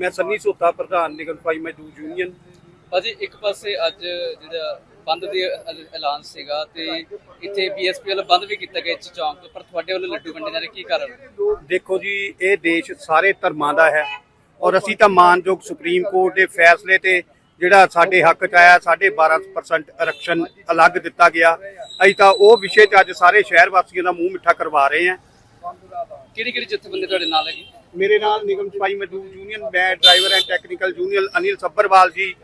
ਮੈਂ ਸੰਨੀ ਸੋਤਾ ਪ੍ਰਧਾਨ ਨਿਗਮ ਸਫ਼ਾਈ ਮਜ਼ਦੂਰ ਯੂਨੀਅਨ। ਭਾਜੀ ਇੱਕ ਪਾਸੇ ਅੱਜ ਜਿਹੜਾ ਬੰਦ ਦੇ ਐਲ- ਐਲਾਨ ਸੀਗਾ ਤੇ ਇੱਥੇ ਬੀਐਸਪੀ ਵੱਲੋਂ ਬੰਦ ਵੀ ਕੀਤਾ ਗਿਆ ਚੌਂਕ ਪਰ ਤੁਹਾਡੇ ਵੱਲੋਂ ਲੱਡੂ ਵੰਡੇ ਜਾ ਰਹੇ ਕੀ ਕਾਰਨ? ਦੇਖੋ ਜੀ ਇਹ ਦੇਸ਼ ਸਾਰੇ ਧਰਮਾਂ ਦਾ ਹੈ ਔਰ ਅਸੀਂ ਤਾਂ ਮਾਨਯੋਗ ਸੁਪਰੀਮ ਕੋਰਟ ਦੇ ਫੈਸਲੇ ਤੇ ਜਿਹੜਾ ਸਾਡੇ ਹੱਕ ਚ ਆਇਆ ਸਾਡੇ 12% ਆਰਕਸ਼ਣ ਅਲੱਗ ਦਿੱਤਾ ਗਿਆ। ਅਸੀਂ ਤਾਂ ਉਹ ਵਿਸ਼ੇ 'ਚ ਅੱਜ ਸਾਰੇ ਸ਼ਹਿਰ ਵਾਸੀਆਂ ਦਾ ਮੂੰਹ ਮਿੱਠਾ ਕਰਵਾ ਰਹੇ ਹਾਂ। ਕਿਹੜੀ ਕਿਹੜੀ ਜਥੇਬੰਦੀ ਤੁਹਾਡੇ ਨਾਲ ਹੈਗੀ? ਮੇਰੇ ਨਾਲ ਨਿਗਮ ਸਫ਼ਾਈ ਮਜ਼ਦੂਰ ਯੂਨੀਅਨ ਮੈਂ driver and technical union Anil Sabharwal ji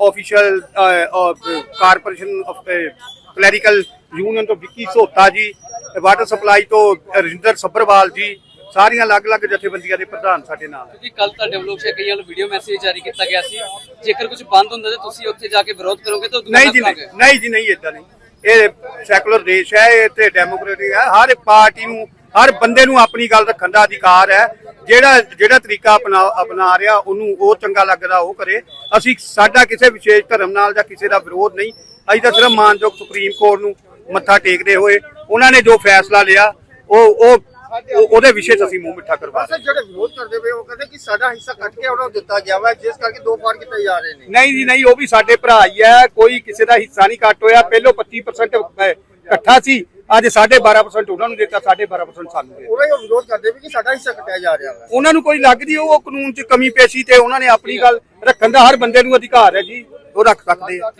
official corporation of clerical union ਤੋਂ ਵਿੱਕੀ ਸੋਤਾ ਜੀ ਵਾਟਰ ਸਪਲਾਈ ਤੋਂ ਰਜਿੰਦਰ ਸੱਬਰਵਾਲ ਜੀ ਸਾਰੀਆਂ ਅਲੱਗ-ਅਲੱਗ ਜਥੇਬੰਦੀਆਂ ਦੇ ਪ੍ਰਧਾਨ ਸਾਡੇ ਨਾਲ ਕਿਉਂਕਿ ਕੱਲ ਤੁਹਾਡੇ ਵੱਲੋਂ ਸ਼ੇ ਕਈਆਂ ਨੂੰ ਵੀਡੀਓ ਮੈਸੇਜ ਜਾਰੀ ਕੀਤਾ ਗਿਆ ਸੀ ਜੇਕਰ ਕੁਝ ਬੰਦ ਹੁੰਦਾ ਤਾਂ ਤੁਸੀਂ ਉੱਥੇ ਜਾ ਕੇ ਵਿਰੋਧ ਕਰੋਗੇ ਤਾਂ ਨਹੀਂ ਜੀ ਨਹੀਂ। ਜੀ ਨਹੀਂ ਇਦਾਂ ਨਹੀਂ। ਇਹ ਸੈਕੂਲਰ ਦੇਸ਼ ਹੈ ਇਹ ਤੇ ਡੈਮੋਕ੍ਰੈਟਿਕ ਹੈ ਹਰ ਪਾਰਟੀ ਨੂੰ ਹਰ ਬੰਦੇ ਨੂੰ ਆਪਣੀ ਗੱਲ ਰੱਖਣ ਦਾ ਅਧਿਕਾਰ ਹੈ। ਜਿਹੜਾ ਜਿਹੜਾ ਤਰੀਕਾ ਅਪਣਾ ਅਪਣਾ ਰਿਹਾ ਉਹਨੂੰ ਉਹ ਚੰਗਾ ਲੱਗਦਾ ਉਹ ਕਰੇ। ਅਸੀਂ ਸਾਡਾ ਕਿਸੇ ਵਿਸ਼ੇਸ਼ ਧਰਮ ਨਾਲ ਜਾਂ ਕਿਸੇ ਦਾ ਵਿਰੋਧ ਨਹੀਂ। ਅਸੀਂ ਤਾਂ ਸਿਰਫ ਮਾਨਯੋਗ ਸੁਪਰੀਮ ਕੋਰਟ ਨੂੰ ਮੱਥਾ ਟੇਕਦੇ ਹੋਏ ਉਹਨਾਂ ਨੇ ਜੋ ਫੈਸਲਾ ਲਿਆ ਉਹ ਉਹ ਉਹ- ਉਹਦੇ ਵਿਸ਼ੇ 'ਚ ਅਸੀਂ ਮੂੰਹ ਮਿੱਠਾ ਕਰਵਾ ਰਹੇ ਜਿਹੜੇ ਵਿਰੋਧ ਕਰਦੇ ਪਏ ਉਹ ਕਹਿੰਦੇ ਕਿ ਸਾਡਾ ਹਿੱਸਾ ਕੱਟ ਕੇ ਉਹਨਾਂ ਨੂੰ ਦਿੱਤਾ ਗਿਆ ਵਾ ਜਿਸ ਕਰਕੇ ਦੋ ਪਾਰ ਕੀਤੇ ਜਾ ਰਹੇ ਨੇ। ਨਹੀਂ ਜੀ ਨਹੀਂ ਉਹ ਵੀ ਸਾਡੇ ਭਰਾ ਹੀ ਹੈ। ਕੋਈ ਕਿਸੇ ਦਾ ਹਿੱਸਾ ਨਹੀਂ ਕੱਟ ਹੋਇਆ। ਪਹਿਲੋਂ 25% ਅਹ, ਇਕੱਠਾ ਸੀ। ਅੱਜ 12.5% ਉਹਨਾਂ ਨੂੰ ਦਿੱਤਾ 12.5% ਸਾਨੂੰ ਦੇ ਉਹ ਉਹ ਵਿਰੋਧ ਕਰਦੇ ਵੀ ਕਿ ਸਾਡਾ ਹਿੱਸਾ ਕੱਟਿਆ ਜਾ ਰਿਹਾ ਉਹਨਾਂ ਨੂੰ ਕੋਈ ਲੱਗਦੀ ਉਹ ਕਾਨੂੰਨ 'ਚ ਕਮੀ ਪੇਸ਼ੀ ਤੇ ਉਹਨਾਂ ਨੇ ਆਪਣੀ ਗੱਲ ਰੱਖਣ ਦਾ ਹਰ ਬੰਦੇ ਨੂੰ ਅਧਿਕਾਰ ਹੈ ਜੀ ਉਹ ਰੱਖ ਸਕਦੇ ਆ।